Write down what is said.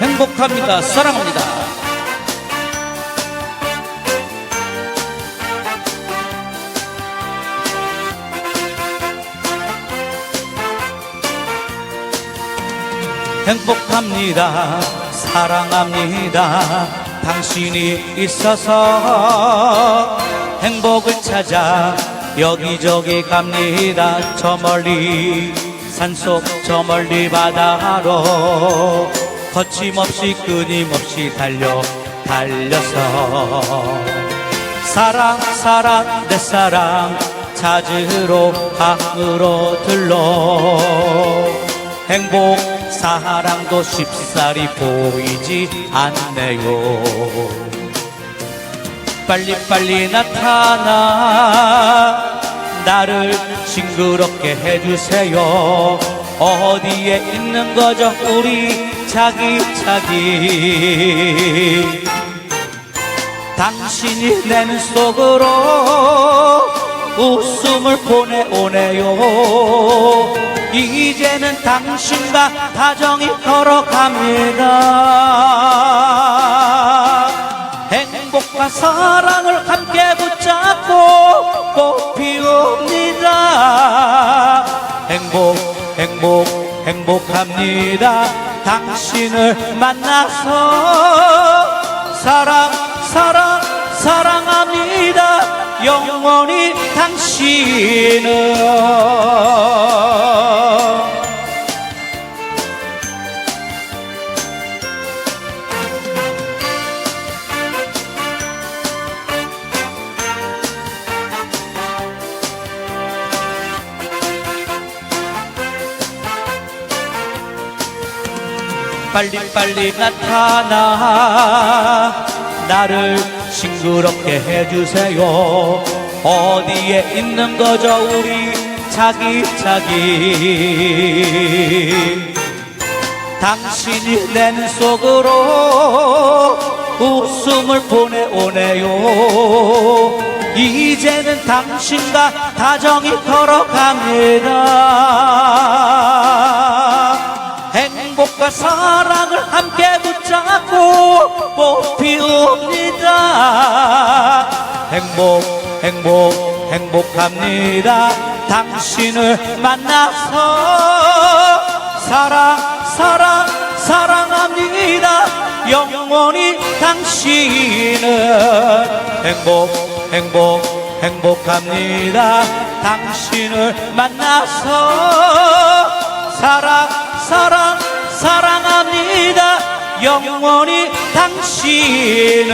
행복합니다. 사랑합니다. 행복합니다. 사랑합니다. 당신이 있어서 행복을 찾아 여기저기 갑니다. 저 멀리 산속 저 멀리 바다로 거침없이 끊임없이 달려 달려서. 사랑 사랑 내 사랑 찾으러 강으로 들러. 행복 사랑도 쉽사리 보이지 않네요. 빨리빨리 나타나 나를 싱그럽게 해주세요. 어디에 있는 거죠 우리 자기자기. 당신이 내눈 속으로 웃음을 보내오네요. 이제는 당신과 다정히 걸어갑니다. 행복과 사랑을 함께 붙잡고 꽃 피웁니다. 행복 행복 행복합니다 당신을 만나서 사랑 사랑 사랑합니다. 영원히 당신을 빨리 빨리 나타나. 나를 싱그럽게 해주세요. 어디에 있는 거죠 우리? 자기 자기. 당신이 내눈 속으로 웃음을 보내오네요. 이제는 당신과 다정히 걸어갑니다 함께 붙잡고 꽃피웁니다. 행복 행복 행복합니다. 당신을 만나서 사랑 사랑 사랑합니다. 영원히 당신을. 행복 행복 행복합니다. 당신을 만나서 사랑 사랑 사랑합니다 영원히 당신은